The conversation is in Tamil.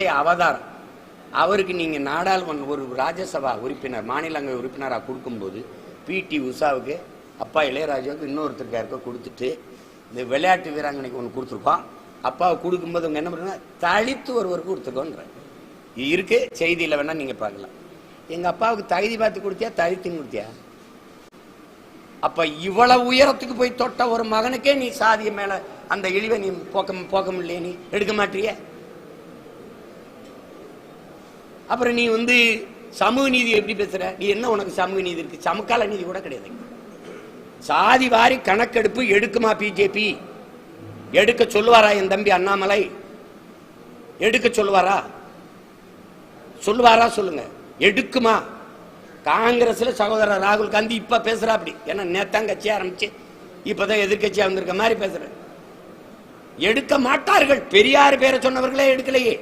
அவதாரம். அவருக்கு நீங்கள் நாடாளுமன்ற ஒரு ராஜ்யசபா உறுப்பினர் மாநிலங்கள் உறுப்பினராக கொடுக்கும்போது பிடி உஷாவுக்கு அப்பா இளையராஜாவுக்கு இன்னொருத்தருக்கு யாருக்கோ கொடுத்துட்டு இந்த விளையாட்டு வீராங்கனைக்கு ஒன்று கொடுத்துருக்கோம். அப்பாவை கொடுக்கும்போது அவங்க என்ன பண்ணுறாங்க தழித்து ஒருவருக்கு கொடுத்துருக்கோன்ற இருக்கு செய்தியில் வேணால் நீங்கள் பார்க்கலாம். எங்கள் அப்பாவுக்கு தகுதி பார்த்து கொடுத்தியா தழித்துன்னு கொடுத்தியா? அப்போ இவ்வளவு உயரத்துக்கு போய் தொட்ட ஒரு மகனுக்கே நீ சாதிய மேலே அந்த இழிவை நீ போக்க போக்க முடியல நீ எடுக்க மாட்டியே? அப்புறம் நீ வந்து சமூக நீதி எப்படி பேசுற? நீ என்ன உனக்கு சமூக நீதி இருக்கு? சமக்கால நீதி கூட கிடையாது. சாதி வாரி கணக்கெடுப்பு எடுக்குமா பிஜேபி? எடுக்க சொல்லுவாரா என் தம்பி அண்ணாமலை? எடுக்க சொல்லுவாரா? சொல்லுவாரா சொல்லுங்க. எடுக்குமா? காங்கிரஸ்ல சகோதரர் ராகுல் காந்தி இப்ப பேசுறா அப்படி. ஏன்னா நேத்தான் கட்சி ஆரம்பிச்சு இப்பதான் எதிர்கட்சியா வந்திருக்க மாதிரி பேசுற எடுக்க மாட்டார்கள். பெரியார் பேரை சொன்னவர்களே எடுக்கலையே.